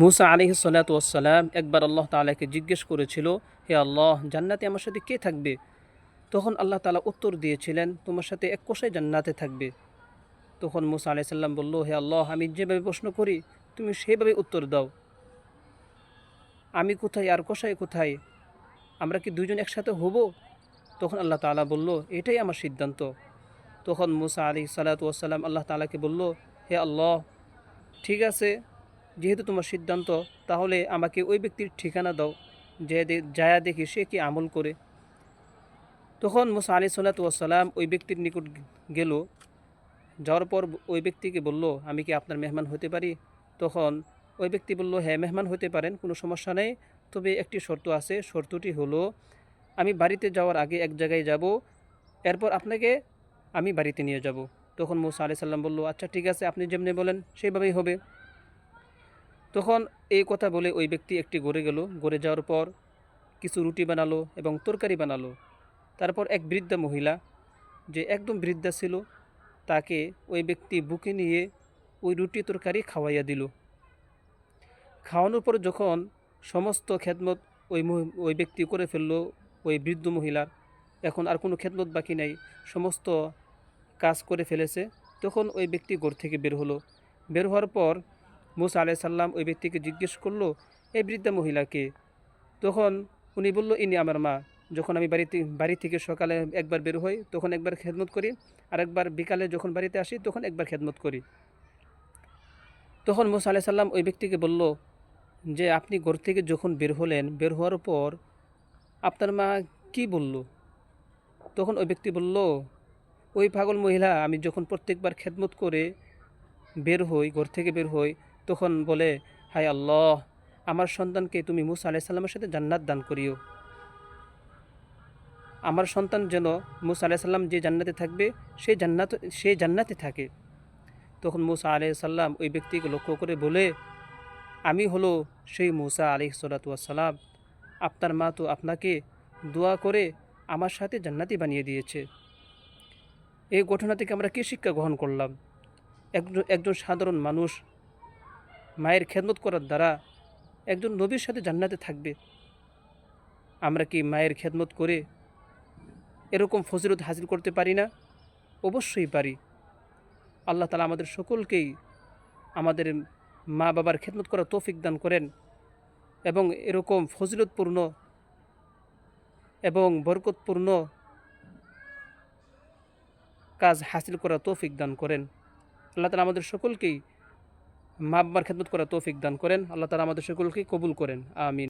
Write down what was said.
মুসা আলিহ সালাতাম একবার আল্লাহ তালাকে জিজ্ঞেস করেছিল, হে আল্লাহ, জান্নাতে আমার সাথে কে থাকবে? তখন আল্লাহ তালা উত্তর দিয়েছিলেন, তোমার সাথে এক কোষায় জান্নাতে থাকবে। তখন মুসা আলাহি সাল্লাম বলল, হে আল্লাহ, আমি যেভাবে প্রশ্ন করি, তুমি সেভাবে উত্তর দাও। আমি কোথায় আর কোষায় কোথায়? আমরা কি দুজন একসাথে হব? তখন আল্লাহ তালা বলল, এটাই আমার সিদ্ধান্ত। তখন মুসা আলি সালাতাম আল্লাহ তালাকে বলল, হে আল্লাহ, ঠিক আছে যেহেতু তোমার সিদ্ধান্ত, তাহলে আমাকে ওই ব্যক্তির ঠিকানা দাও, যে যায়া দেখি সে কি আমল করে। তখন মুসা আলি সাল্লাতাম ওই ব্যক্তির নিকট গেল। যাওয়ার পর ওই ব্যক্তিকে বলল, আমি কি আপনার মেহমান হতে পারি? তখন ওই ব্যক্তি বলল হ্যাঁ মেহমান হতে পারেন, কোনো সমস্যা নেই। তবে একটি শর্ত আছে, শর্তটি হলো, আমি বাড়িতে যাওয়ার আগে এক জায়গায় যাব, এরপর আপনাকে আমি বাড়িতে নিয়ে যাব। তখন মুসা আলি সাল্লাম বলল আচ্ছা ঠিক আছে, আপনি যেমনি বলেন, সেইভাবেই হবে। তখন এই কথা বলে ওই ব্যক্তি একটি গড়ে গেল। গড়ে যাওয়ার পর কিছু রুটি বানালো এবং তরকারি বানালো। তারপর এক বৃদ্ধা মহিলা যে একদম বৃদ্ধা ছিল, তাকে ওই ব্যক্তি বুকে নিয়ে ওই রুটি তরকারি খাওয়াইয়া দিল। খাওয়ানোর পর যখন সমস্ত খেদমত ওই ওই ব্যক্তি করে ফেলল, ওই বৃদ্ধ মহিলার, এখন আর কোনো খেদমত বাকি নাই, সমস্ত কাজ করে ফেলেছে, তখন ওই ব্যক্তি ঘর থেকে বের হলো। বের হওয়ার পর মুসা আলাই সাল্লাম ওই ব্যক্তিকে জিজ্ঞেস করল এই বৃদ্ধা মহিলাকে? তখন উনি বলল, ইনি আমার মা। যখন আমি বাড়িতে বাড়ি থেকে সকালে একবার বের হই, তখন একবার খেদমত করি, আর একবার বিকালে যখন বাড়িতে আসি, তখন একবার খেদমত করি। তখন মুসা আলাই সাল্লাম ওই ব্যক্তিকে বলল, যে আপনি ঘর থেকে যখন বের হলেন, বের হওয়ার পর আপনার মা কি বলল? তখন ওই ব্যক্তি বলল, ওই পাগল মহিলা, আমি যখন প্রত্যেকবার খেদমত করে বের হই, ঘর থেকে বের হই তখন বলে, হায় আল্লাহ, আমার সন্তানকে তুমি মুসা আলাইসাল্লামের সাথে জান্নাত দান করিও। আমার সন্তান যেন মুসা আলাইসাল্লাম যে জান্নাতে থাকবে সেই জান্নাত সেই জান্নাতে থাকে। তখন মুসা আলাইসাল্লাম ওই ব্যক্তিকে লক্ষ্য করে বলে, আমি হলো সেই মুসা আলি সালাতাম আপনার মা তো আপনাকে দোয়া করে আমার সাথে জান্নাতি বানিয়ে দিয়েছে। এই ঘটনা থেকে আমরা কী শিক্ষা গ্রহণ করলাম? একজন একজন সাধারণ মানুষ মায়ের খেদমত করার দ্বারা একজন নবীর সাথে জান্নাতে থাকবে। আমরা কি মায়ের খেদমত করে এরকম ফজিলত হাজির করতে পারি না? অবশ্যই পারি। আল্লাহ তালা আমাদের সকলকেই আমাদের মা বাবার খেদমত করার তৌফিক দান করেন এবং এরকম ফজিলতপূর্ণ এবং বরকতপূর্ণ কাজ হাসিল করার তৌফিক দান করেন। আল্লাহ তালা আমাদের সকলকেই মা বাবার খেদমত করার তৌফিক দান করেন। আল্লাহ তালা আমাদের সকলকে কবুল করেন। আমিন।